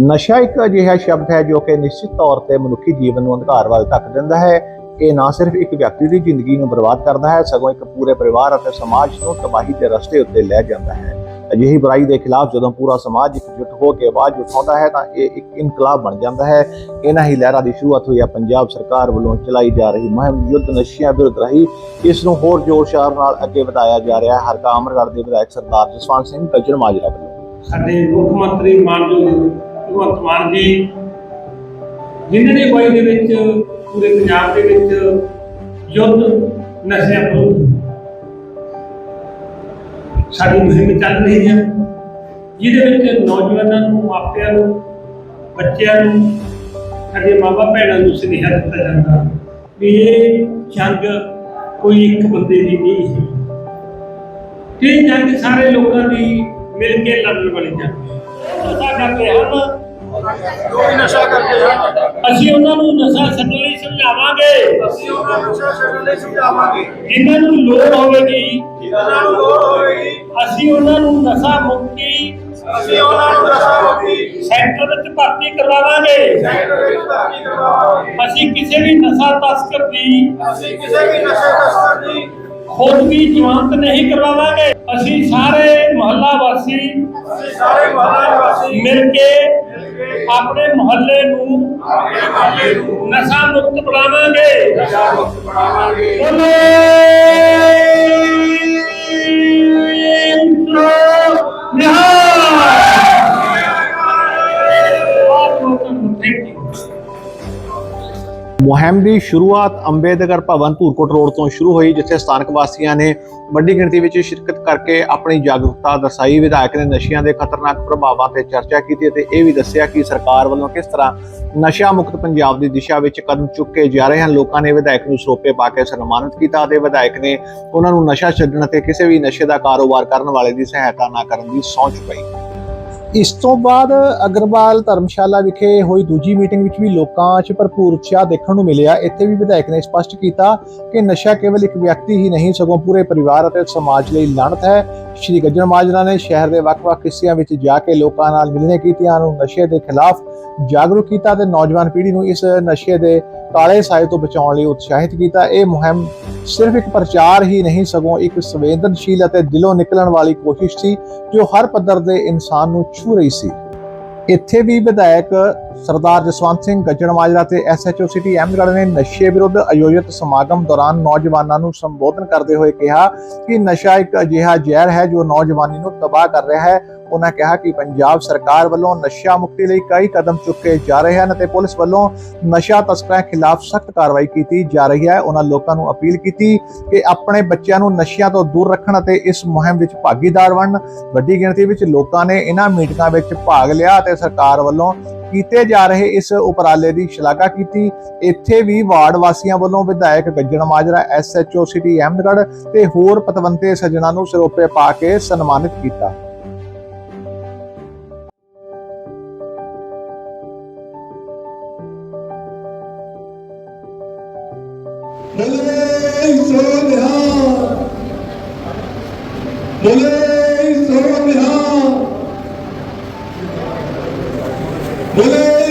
ਨਸ਼ਾ ਇੱਕ ਅਜਿਹਾ ਸ਼ਬਦ ਹੈ ਜੋ ਕਿ ਨਿਸ਼ਚਿਤ ਤੌਰ ਤੇ ਮਨੁੱਖੀ ਜੀਵਨ ਨੂੰ ਅੰਧਕਾਰ ਵੱਲ ਧੱਕ ਦਿੰਦਾ ਹੈ। ਇਹ ਨਾ ਸਿਰਫ ਇੱਕ ਵਿਅਕਤੀ ਦੀ ਜ਼ਿੰਦਗੀ ਨੂੰ ਬਰਬਾਦ ਕਰਦਾ ਹੈ, ਸਗੋਂ ਇੱਕ ਪੂਰੇ ਪਰਿਵਾਰ ਅਤੇ ਸਮਾਜ ਨੂੰ ਤਬਾਹੀ ਦੇ ਰਸਤੇ ਉੱਤੇ ਲੈ ਜਾਂਦਾ ਹੈ। ਅਜਿਹੀ ਬੁਰਾਈ ਦੇ ਖਿਲਾਫ ਜਦੋਂ ਪੂਰਾ ਸਮਾਜ ਇਕਜੁੱਟ ਹੋ ਕੇ ਆਵਾਜ਼ ਉਠਾਉਂਦਾ ਹੈ, ਤਾਂ ਇਹ ਇੱਕ ਇਨਕਲਾਬ ਬਣ ਜਾਂਦਾ ਹੈ। ਇਹਨਾਂ ਹੀ ਲਹਿਰਾਂ ਦੀ ਸ਼ੁਰੂਆਤ ਹੋਈ ਹੈ ਪੰਜਾਬ ਸਰਕਾਰ ਵੱਲੋਂ ਚਲਾਈ ਜਾ ਰਹੀ ਮਹਿਮ ਯੁੱਧ ਨਸ਼ਿਆਂ ਵਿਰੁੱਧ ਰਹੀ। ਇਸ ਨੂੰ ਹੋਰ ਜ਼ੋਰ ਸ਼ੋਰ ਨਾਲ ਅੱਗੇ ਵਧਾਇਆ ਜਾ ਰਿਹਾ ਹੈ। ਹਰਕਾ ਅਮਰਗੜ੍ਹ ਦੇ ਵਿਧਾਇਕ ਸਰਦਾਰ ਜਸਵੰਤ ਸਿੰਘ ਗੱਜਣ ਮਾਜਰਾ ਵੱਲੋਂ। ਸਾਡੇ ਮੁੱਖ ਮੰਤਰੀ ਮਾਨਯੋਗ ਭਗਵੰਤ ਮਾਨ ਜੀ, ਜਿਨ੍ਹਾਂ ਨੇ ਅਗਵਾਈ ਦੇ ਵਿੱਚ, ਪੂਰੇ ਪੰਜਾਬ ਦੇ ਵਿੱਚ ਯੁੱਧ ਨਸ਼ਿਆਂ ਵਿਰੁੱਧ ਸਾਡੀ ਮੁਹਿੰਮ ਚੱਲ ਰਹੀ ਹੈ, ਜਿਹਦੇ ਵਿੱਚ ਨੌਜਵਾਨਾਂ ਨੂੰ, ਮਾਪਿਆਂ ਨੂੰ, ਬੱਚਿਆਂ ਨੂੰ, ਸਾਡੇ ਮਾਪੇ ਭੈਣਾਂ ਨੂੰ ਸੁਨੇਹਾ ਦਿੱਤਾ ਜਾਂਦਾ ਵੀ ਇਹ ਜੰਗ ਕੋਈ ਇੱਕ ਬੰਦੇ ਦੀ ਨਹੀਂ ਹੈ ਇਹ ਜੰਗ ਸਾਰੇ ਲੋਕਾਂ ਦੀ ਮਿਲ ਕੇ ਲੜਨ ਵਾਲੀ ਜੰਗ ਹੈ। ਨਸ਼ਾ ਕਰਦੇ ਨਸ਼ਾ ਕਰਦੇ ਹਨ ਅਸੀਂ ਉਹਨਾਂ ਨੂੰ ਨਸ਼ਾ ਛੱਡਣ ਲਈ ਸਮਝਾਵਾਂਗੇ। ਅਸੀਂ ਉਹਨਾਂ ਨੂੰ ਨਸ਼ਾ ਛੱਡਣ ਲਈ ਸਮਝਾਵਾਂਗੇ। ਜਿਨ੍ਹਾਂ ਨੂੰ ਲੋੜ ਹੋਵੇਗੀ ਜਿਨ੍ਹਾਂ ਨੂੰ ਲੋੜ ਹੋਵੇਗੀ। ਅਸੀਂ ਉਹਨਾਂ ਨੂੰ ਨਸ਼ਾ ਮੁਕਤੀ ਅਸੀਂ ਉਹਨਾਂ ਨੂੰ ਨਸ਼ਾ ਮੁਕਤੀ। ਸੈਂਟਰ ਵਿੱਚ ਭਰਤੀ ਕਰਵਾਵਾਂਗੇ। ਸੈਂਟਰ ਵਿੱਚ ਭਰਤੀ ਕਰਵਾਵਾਂਗੇ। ਅਸੀਂ ਕਿਸੇ ਵੀ ਨਸ਼ਾ ਤਸਕਰ ਦੀ ਅਸੀਂ ਕਿਸੇ ਵੀ ਨਸ਼ੇ ਤਸਕਰ ਦੀ ਖੁਦ ਵੀ ਜ਼ਮਾਨਤ ਨਹੀਂ ਕਰਵਾਵਾਂਗੇ। ਅਸੀਂ ਸਾਰੇ ਮਹੱਲਾ ਵਾਸੀ ਅਸੀਂ ਸਾਰੇ ਮਹੱਲਾ ਮਿਲ ਕੇ ਆਪਣੇ ਮੁਹੱਲੇ ਨੂੰ ਆਪਣੇ ਮਹੱਲੇ ਨੂੰ ਨਸ਼ਾ ਮੁਕਤ ਬਣਾਵਾਂਗੇ। ਨਸ਼ਾ ਮੁਕਤ ਬਣਾਵਾਂਗੇ ਥੈਂਕ ਮੁਹਿੰਮ ਦੀ ਸ਼ੁਰੂਆਤ ਅੰਬੇਦਕਰ ਭਵਨ ਧੂਰਕੋਟ ਰੋਡ ਤੋਂ ਸ਼ੁਰੂ ਹੋਈ, ਜਿੱਥੇ ਸਥਾਨਕ ਵਾਸੀਆਂ ਨੇ ਵੱਡੀ ਗਿਣਤੀ ਵਿੱਚ ਸ਼ਿਰਕਤ ਕਰਕੇ ਆਪਣੀ ਜਾਗਰੂਕਤਾ ਦਰਸਾਈ। ਵਿਧਾਇਕ ਨੇ ਨਸ਼ਿਆਂ ਦੇ ਖਤਰਨਾਕ ਪ੍ਰਭਾਵਾਂ ਤੇ ਚਰਚਾ ਕੀਤੀ ਅਤੇ ਇਹ ਵੀ ਦੱਸਿਆ ਕਿ ਸਰਕਾਰ ਵੱਲੋਂ ਕਿਸ ਤਰ੍ਹਾਂ ਨਸ਼ਾ ਮੁਕਤ ਪੰਜਾਬ ਦੀ ਦਿਸ਼ਾ ਵਿੱਚ ਕਦਮ ਚੁੱਕੇ ਜਾ ਰਹੇ ਹਨ, ਲੋਕਾਂ ਨੇ ਵਿਧਾਇਕ ਨੂੰ ਸਰੋਪੇ ਪਾ ਕੇ ਸਨਮਾਨਿਤ ਕੀਤਾ ਅਤੇ ਵਿਧਾਇਕ ਨੇ ਉਹਨਾਂ ਨੂੰ ਨਸ਼ਾ ਛੱਡਣ ਅਤੇ ਕਿਸੇ ਵੀ ਨਸ਼ੇ ਦਾ ਕਾਰੋਬਾਰ ਕਰਨ ਵਾਲੇ ਦੀ ਸਹਾਇਤਾ ਨਾ ਕਰਨ ਦੀ ਸਹੁੰ ਚੁਕਾਈ। ਇਸ ਤੋਂ ਬਾਅਦ ਅਗਰਵਾਲ ਧਰਮਸ਼ਾਲਾ ਵਿਖੇ ਹੋਈ ਦੂਜੀ ਮੀਟਿੰਗ ਵਿੱਚ ਵੀ ਲੋਕਾਂ 'ਚ ਭਰਪੂਰ ਉਤਸ਼ਾਹ ਦੇਖਣ ਨੂੰ ਮਿਲਿਆ। ਇੱਥੇ ਵੀ ਵਿਧਾਇਕ ਨੇ ਸਪਸ਼ਟ ਕੀਤਾ ਕਿ ਨਸ਼ਾ ਕੇਵਲ ਇੱਕ ਵਿਅਕਤੀ ਹੀ ਨਹੀਂ, ਸਗੋਂ ਪੂਰੇ ਪਰਿਵਾਰ ਅਤੇ ਸਮਾਜ ਲਈ ਲਾਹਨਤ ਹੈ। ਸ਼੍ਰੀ ਗੱਜਣ ਮਾਜਰਾ ਨੇ ਸ਼ਹਿਰ ਦੇ ਵੱਖ-ਵੱਖ ਹਿੱਸਿਆਂ ਵਿੱਚ ਜਾ ਕੇ ਲੋਕਾਂ ਨਾਲ ਮਿਲਣੇ ਕੀਤੀਆਂ ਨੂੰ ਨਸ਼ੇ ਦੇ ਖਿਲਾਫ ਜਾਗਰੂਕ ਕੀਤਾ ਤੇ ਨੌਜਵਾਨ ਪੀੜ੍ਹੀ ਨੂੰ ਇਸ ਨਸ਼ੇ ਦੇ ਕਾਲੇ ਸਾਏ ਤੋਂ ਬਚਾਉਣ ਲਈ ਉਤਸ਼ਾਹਿਤ ਕੀਤਾ। ਇਹ ਮੁਹਿੰਮ ਸਿਰਫ ਇੱਕ ਪ੍ਰਚਾਰ ਹੀ ਨਹੀਂ, ਸਗੋਂ ਇੱਕ ਸੰਵੇਦਨਸ਼ੀਲ ਅਤੇ ਦਿਲੋਂ ਨਿਕਲਣ ਵਾਲੀ ਕੋਸ਼ਿਸ਼ ਸੀ, ਜੋ ਹਰ ਪੱਧਰ ਦੇ ਇਨਸਾਨ ਨੂੰ ਛੂ ਰਹੀ ਸੀ। ਇੱਥੇ ਵੀ ਵਿਧਾਇਕ ਸਰਦਾਰ ਜਸਵੰਤ ਸਿੰਘ ਗੱਜਣ ਮਾਜਰਾ ਤੇ ਐਸਐਚਓ ਸਿਟੀ ਅਹਿਮਦਗੜ੍ਹ ਨੇ ਨਸ਼ੇ ਵਿਰੁੱਧ ਆਯੋਜਿਤ ਸਮਾਗਮ ਦੌਰਾਨ ਨੌਜਵਾਨਾਂ ਨੂੰ ਸੰਬੋਧਨ ਕਰਦੇ ਹੋਏ ਕਿਹਾ ਕਿ ਨਸ਼ਾ ਇੱਕ ਅਜਿਹਾ ਜ਼ਹਿਰ ਹੈ ਜੋ ਨੌਜਵਾਨੀ ਨੂੰ ਤਬਾਹ ਕਰ ਰਿਹਾ ਹੈ। ਉਹਨਾਂ ਕਿਹਾ ਕਿ ਪੰਜਾਬ ਸਰਕਾਰ ਵੱਲੋਂ ਨਸ਼ਾ ਮੁਕਤੀ ਲਈ ਕਈ ਕਦਮ ਚੁੱਕੇ ਜਾ ਰਹੇ ਹਨ ਅਤੇ ਪੁਲਿਸ ਵੱਲੋਂ ਨਸ਼ਾ ਤਸਕਰਾਂ ਖਿਲਾਫ ਸਖਤ ਕਾਰਵਾਈ ਕੀਤੀ ਜਾ ਰਹੀ ਹੈ। ਉਹਨਾਂ ਲੋਕਾਂ ਨੂੰ ਅਪੀਲ ਕੀਤੀ ਕਿ ਆਪਣੇ ਬੱਚਿਆਂ ਨੂੰ ਨਸ਼ਿਆਂ ਤੋਂ ਦੂਰ ਰੱਖਣ ਅਤੇ ਇਸ ਮੁਹਿੰਮ ਵਿੱਚ ਭਾਗੀਦਾਰ ਬਣਨ। ਵੱਡੀ ਗਿਣਤੀ ਵਿੱਚ ਲੋਕਾਂ ਨੇ ਇਹਨਾਂ ਮੀਟਿੰਗਾਂ ਵਿੱਚ ਭਾਗ ਲਿਆ ਅਤੇ ਸਰਕਾਰ ਵੱਲੋਂ ਕੀਤੇ ਜਾ ਰਹੇ ਇਸ ਉਪਰਾਲੇ ਦੀ ਸ਼ਲਾਘਾ ਕੀਤੀ। ਇੱਥੇ ਵੀ ਵਾਰਡ ਵਾਸੀਆਂ ਵੱਲੋਂ ਵਿਧਾਇਕ ਗੱਜਣ ਮਾਜਰਾ ਐਸਐਚਓ ਸਿਟੀ ਅਹਿਮਦਗੜ੍ਹ ਤੇ ਹੋਰ ਪਤਵੰਤੇ ਸੱਜਣਾ ਨੂੰ ਸਿਰੋਪੇ ਪਾ ਕੇ ਸਨਮਾਨਿਤ ਕੀਤਾ। ਬੋਲੇ ਬੋਲੇ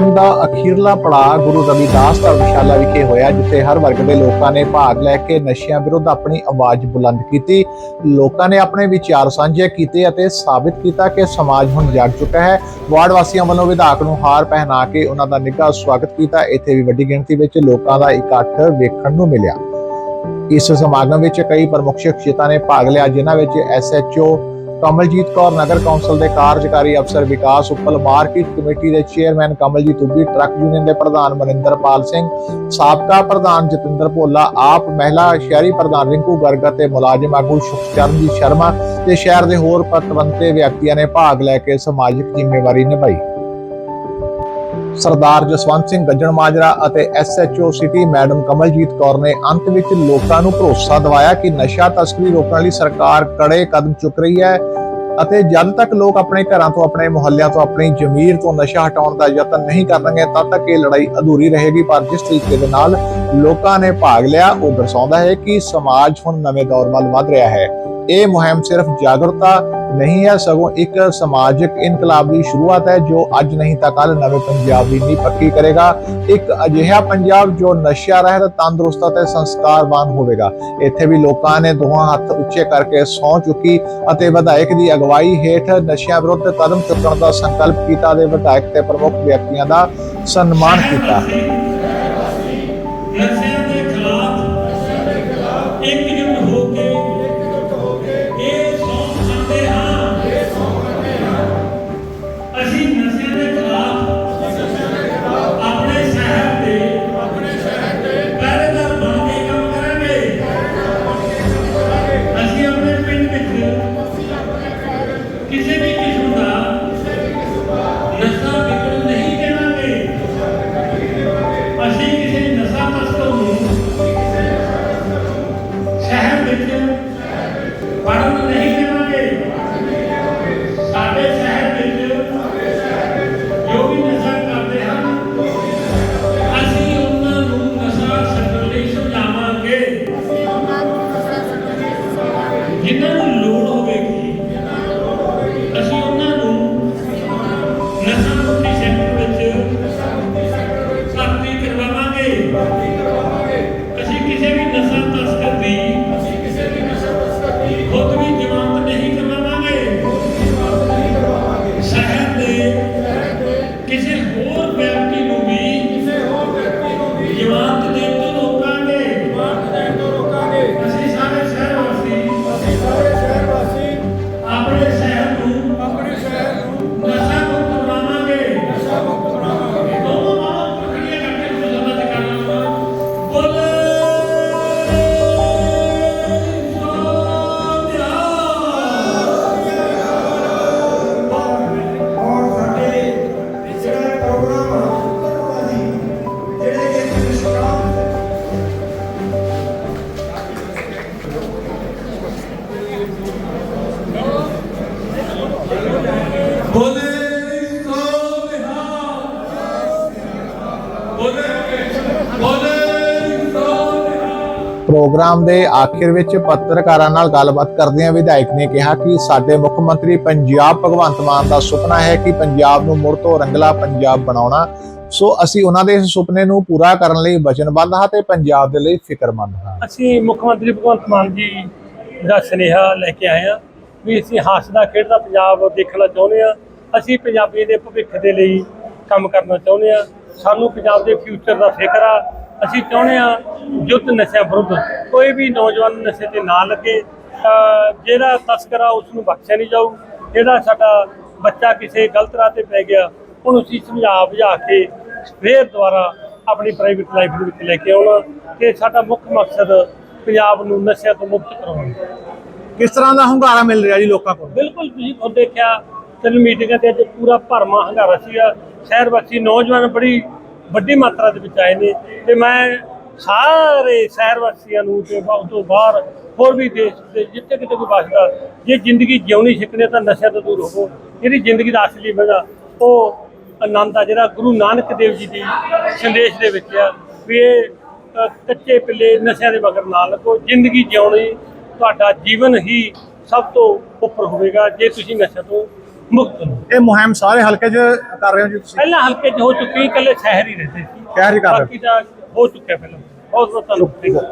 ਮੁਹਿੰਮ ਦਾ ਅਖੀਰਲਾ ਪੜਾਅ ਗੁਰੂ ਰਵਿਦਾਸ ਧਰਮਸ਼ਾਲਾ ਵਿਖੇ ਹੋਇਆ, ਜਿੱਥੇ ਹਰ ਵਰਗ ਦੇ ਲੋਕਾਂ ਨੇ ਭਾਗ ਲੈ ਕੇ ਨਸ਼ਿਆਂ ਵਿਰੁੱਧ ਆਪਣੀ ਆਵਾਜ਼ ਬੁਲੰਦ ਕੀਤੀ। ਲੋਕਾਂ ਨੇ ਆਪਣੇ ਵਿਚਾਰ ਸਾਂਝੇ ਕੀਤੇ ਅਤੇ ਸਾਬਿਤ ਕੀਤਾ ਕਿ ਸਮਾਜ ਹੁਣ ਜਾਗ ਚੁੱਕਾ ਹੈ। ਵਾਰਡ ਵਾਸੀਆਂ ਵੱਲੋਂ ਵਿਧਾਇਕ ਨੂੰ ਹਾਰ ਪਹਿਨਾ ਕੇ ਉਹਨਾਂ ਦਾ ਨਿੱਘਾ ਸਵਾਗਤ ਕੀਤਾ। ਇੱਥੇ ਵੀ ਵੱਡੀ ਗਿਣਤੀ ਵਿੱਚ ਲੋਕਾਂ ਦਾ ਇਕੱਠ ਵੇਖਣ ਨੂੰ ਮਿਲਿਆ। ਇਸ ਸਮਾਗਮ ਵਿੱਚ ਕਈ ਪ੍ਰਮੁੱਖ ਸ਼ਖਸੀਅਤਾਂ ਨੇ ਭਾਗ ਲਿਆ, ਜਿਨ੍ਹਾਂ ਵਿੱਚ ਐਸਐਚਓ ਕਮਲਜੀਤ ਕੌਰ ਨਗਰ ਕੌਂਸਲ ਦੇ ਕਾਰਜਕਾਰੀ ਅਫਸਰ ਵਿਕਾਸ ਉੱਪਲ, ਮਾਰਕੀਟ ਕਮੇਟੀ ਦੇ chairman Kamaljit Ubbi truck union ਦੇ ਪ੍ਰਧਾਨ ਮਨਿੰਦਰਪਾਲ ਸਿੰਘ, ਸਾਬਕਾ ਪ੍ਰਧਾਨ ਜਤਿੰਦਰ ਭੋਲਾ, ਆਪ ਮਹਿਲਾ ਸ਼ਹਿਰੀ ਪ੍ਰਧਾਨ ਰਿੰਕੂ ਗਰਗ ਅਤੇ ਮੁਲਾਜ਼ਮ ਆਗੂ ਸੁਖਚਰਨਜੀਤ ਸ਼ਰਮਾ ਤੇ ਸ਼ਹਿਰ ਦੇ ਹੋਰ ਪਤਵੰਤੇ ਵਿਅਕਤੀਆਂ ਨੇ ਭਾਗ ਲੈ ਕੇ ਸਮਾਜਿਕ ਜ਼ਿੰਮੇਵਾਰੀ ਨਿਭਾਈ। ਸਰਦਾਰ ਜਸਵੰਤ ਸਿੰਘ ਗੱਜਣ ਮਾਜਰਾ ਅਤੇ SHO city madam Kamaljit Kaur ਨੇ ਅੰਤ ਵਿੱਚ ਲੋਕਾਂ ਨੂੰ ਭਰੋਸਾ ਦਿਵਾਇਆ ਕਿ ਨਸ਼ਾ ਤਸਕਰੀ ਰੋਕਣ ਲਈ ਸਰਕਾਰ ਕੜੇ ਕਦਮ ਚੁੱਕ ਰਹੀ ਹੈ ਅਤੇ ਜਦ ਤੱਕ ਲੋਕ ਆਪਣੇ ਘਰਾਂ ਤੋਂ, ਆਪਣੇ ਮੁਹੱਲਿਆਂ ਤੋਂ, ਆਪਣੀ ਜ਼ਮੀਰ ਤੋਂ ਨਸ਼ਾ ਹਟਾਉਣ ਦਾ ਯਤਨ ਨਹੀਂ ਕਰਨਗੇ, ਤਦ ਤੱਕ ਇਹ ਲੜਾਈ ਅਧੂਰੀ ਰਹੇਗੀ। ਪਰ ਜਿਸ ਤਰੀਕੇ ਦੇ ਨਾਲ ਲੋਕਾਂ ਨੇ ਭਾਗ ਲਿਆ, ਉਹ ਦਰਸਾਉਂਦਾ ਹੈ ਕਿ ਸਮਾਜ ਹੁਣ ਨਵੇਂ ਦੌਰ ਵੱਲ ਵਧ ਰਿਹਾ ਹੈ। ਇਹ ਮੁਹਿੰਮ ਸਿਰਫ ਜਾਗਰੂਕਤਾ ਨਹੀਂ ਹੈ, ਸਗੋਂ ਇੱਕ ਸਮਾਜਿਕ ਇਨਕਲਾਬ ਦੀ ਸ਼ੁਰੂਆਤ ਹੈ, ਜੋ ਅੱਜ ਨਹੀਂ ਤਾਂ ਕੱਲ ਨਵੇਂ ਪੰਜਾਬ ਦੀ ਨੀਂਹ ਪੱਕੀ ਕਰੇਗਾ। ਇੱਕ ਅਜਿਹਾ ਪੰਜਾਬ ਜੋ ਨਸ਼ਾ ਰਹਿਤ, ਤੰਦਰੁਸਤ ਅਤੇ ਸੰਸਕਾਰਵਾਨ ਹੋਵੇਗਾ। ਇੱਥੇ ਵੀ ਲੋਕਾਂ ਨੇ ਦੋਹਾਂ ਹੱਥ ਉੱਚੇ ਕਰਕੇ ਸਹੁੰ ਚੁੱਕੀ ਅਤੇ ਵਿਧਾਇਕ ਦੀ ਅਗਵਾਈ ਹੇਠ ਨਸ਼ਿਆਂ ਵਿਰੁੱਧ ਕਦਮ ਚੁੱਕਣ ਦਾ ਸੰਕਲਪ ਕੀਤਾ ਤੇ ਵਿਧਾਇਕ ਤੇ ਪ੍ਰਮੁੱਖ ਵਿਅਕਤੀਆਂ ਦਾ ਸਨਮਾਨ ਕੀਤਾ। ਨਸ਼ਿਆਂ ਕਿਸੇ ਵੀ ਪ੍ਰੋਗਰਾਮ ਦੇ ਆਖਿਰ ਵਿੱਚ ਪੱਤਰਕਾਰਾਂ ਨਾਲ ਗੱਲਬਾਤ ਕਰਦਿਆਂ ਵਿਧਾਇਕ ਨੇ ਕਿਹਾ ਕਿ ਸਾਡੇ ਮੁੱਖ ਮੰਤਰੀ ਪੰਜਾਬ ਭਗਵੰਤ ਮਾਨ ਦਾ ਸੁਪਨਾ ਹੈ ਕਿ ਪੰਜਾਬ ਨੂੰ ਮੁੜ ਤੋਂ ਰੰਗਲਾ ਪੰਜਾਬ ਬਣਾਉਣਾ। ਸੋ ਅਸੀਂ ਉਹਨਾਂ ਦੇ ਇਸ ਸੁਪਨੇ ਨੂੰ ਪੂਰਾ ਕਰਨ ਲਈ ਵਚਨਬੱਧ ਹਾਂ ਤੇ ਪੰਜਾਬ ਦੇ ਲਈ ਫਿਕਰਮੰਦ ਹਾਂ। ਅਸੀਂ ਮੁੱਖ ਮੰਤਰੀ ਭਗਵੰਤ ਮਾਨ ਜੀ ਦਾ ਸੁਨੇਹਾ ਲੈ ਕੇ ਆਏ ਹਾਂ ਵੀ ਅਸੀਂ ਹੱਸਦਾ ਖੇਡਦਾ ਪੰਜਾਬ ਦੇਖਣਾ ਚਾਹੁੰਦੇ ਹਾਂ। ਅਸੀਂ ਪੰਜਾਬੀ ਦੇ ਭਵਿੱਖ ਦੇ ਲਈ ਕੰਮ ਕਰਨਾ ਚਾਹੁੰਦੇ ਹਾਂ। ਸਾਨੂੰ ਪੰਜਾਬ ਦੇ ਫਿਊਚਰ ਦਾ ਫਿਕਰ ਆ। ਅਸੀਂ ਚਾਹੁੰਦੇ ਹਾਂ ਯੁੱਧ ਨਸ਼ਿਆਂ ਵਿਰੁੱਧ ਕੋਈ ਵੀ ਨੌਜਵਾਨ ਨਸ਼ੇ ਤੇ ਨਾ ਲੱਗੇ ਜਿਹੜਾ ਤਸਕਰ ਆ ਉਸ ਨੂੰ ਬਖਸ਼ਿਆ ਨਹੀਂ ਜਾਊ ਜਿਹੜਾ ਸਾਡਾ ਬੱਚਾ ਕਿਸੇ ਗਲਤ ਰਾਹ ਤੇ ਪੈ ਗਿਆ ਉਹਨੂੰ ਅਸੀਂ ਸਮਝਾ ਬੁਝਾ ਕੇ ਫੇਰ ਦੁਬਾਰਾ ਆਪਣੀ ਪ੍ਰਾਈਵੇਟ ਲਾਈਫ ਦੇ ਵਿੱਚ ਲੈ ਕੇ ਆਉਣਾ ਤੇ ਸਾਡਾ ਮੁੱਖ ਮਕਸਦ ਪੰਜਾਬ ਨੂੰ ਨਸ਼ਿਆਂ ਤੋਂ ਮੁਕਤ ਕਰਾਉਣਾ। ਕਿਸ ਤਰ੍ਹਾਂ ਦਾ ਹੁੰਗਾਰਾ ਮਿਲ ਰਿਹਾ ਜੀ ਲੋਕਾਂ ਕੋਲ? ਬਿਲਕੁਲ ਤੁਸੀਂ ਖੁਦ ਦੇਖਿਆ ਤਿੰਨ ਮੀਟਿੰਗਾਂ ਤੇ ਅੱਜ ਪੂਰਾ ਭਰਮਾ ਹੰਗਾਰਾ ਸੀਗਾ। ਸ਼ਹਿਰ ਵਾਸੀ ਨੌਜਵਾਨ ਬੜੀ ਵੱਡੀ ਮਾਤਰਾ ਦੇ ਵਿੱਚ ਆਏ ਨੇ ਤੇ ਮੈਂ ਸਾਰੇ ਸ਼ਹਿਰ ਵਾਸੀਆਂ ਨੂੰ ਤੇ ਬਹੁਤ ਤੋਂ ਬਾਹਰ ਹੋਰ ਵੀ ਦੇਸ਼ ਦੇ ਜਿੱਥੇ ਕਿਤੇ ਕੋਈ ਵਸਦਾ ਜੇ ਜ਼ਿੰਦਗੀ ਜਿਉਣੀ ਸਿੱਖਣੀ ਤਾਂ ਨਸ਼ਿਆਂ ਤੋਂ ਦੂਰ ਹੋਵੋ ਜਿਹੜੀ ਜ਼ਿੰਦਗੀ ਦਾ ਅਸਲੀ ਮਜ਼ਾ ਉਹ ਆਨੰਦ ਆ ਜਿਹੜਾ ਗੁਰੂ ਨਾਨਕ ਦੇਵ ਜੀ ਦੀ ਸੰਦੇਸ਼ ਦੇ ਵਿੱਚ ਆ ਵੀ ਇਹ ਕੱਚੇ ਪਿੱਲੇ ਨਸ਼ਿਆਂ ਦੇ ਮਗਰ ਨਾ ਲੱਗੋ। ਜ਼ਿੰਦਗੀ ਜਿਉਣੀ ਤੁਹਾਡਾ ਜੀਵਨ ਹੀ ਸਭ ਤੋਂ ਉੱਪਰ ਹੋਵੇਗਾ। ਜੇ ਤੁਸੀਂ ਨਸ਼ੇ ਤੋਂ ਮੁਕਤ। ਇਹ ਮੁਹਿੰਮ ਸਾਰੇ ਹਲਕੇ 'ਚ ਕਰ ਰਹੇ ਹੋ ਜੀ ਤੁਸੀਂ? ਪਹਿਲਾਂ ਹਲਕੇ 'ਚ ਹੋ ਚੁੱਕੀ ਇਕੱਲੇ ਸ਼ਹਿਰ ਹੀ ਰਹਿੰਦੇ ਸੀ। ਸ਼ਹਿਰ ਹੀ ਕਰ ਰਹੇ ਹੋ। ਬਾਕੀ ਤਾਂ ਹੋ ਚੁੱਕਿਆ ਪਹਿਲਾਂ। ਬਹੁਤ ਬਹੁਤ ਧੰਨਵਾਦ।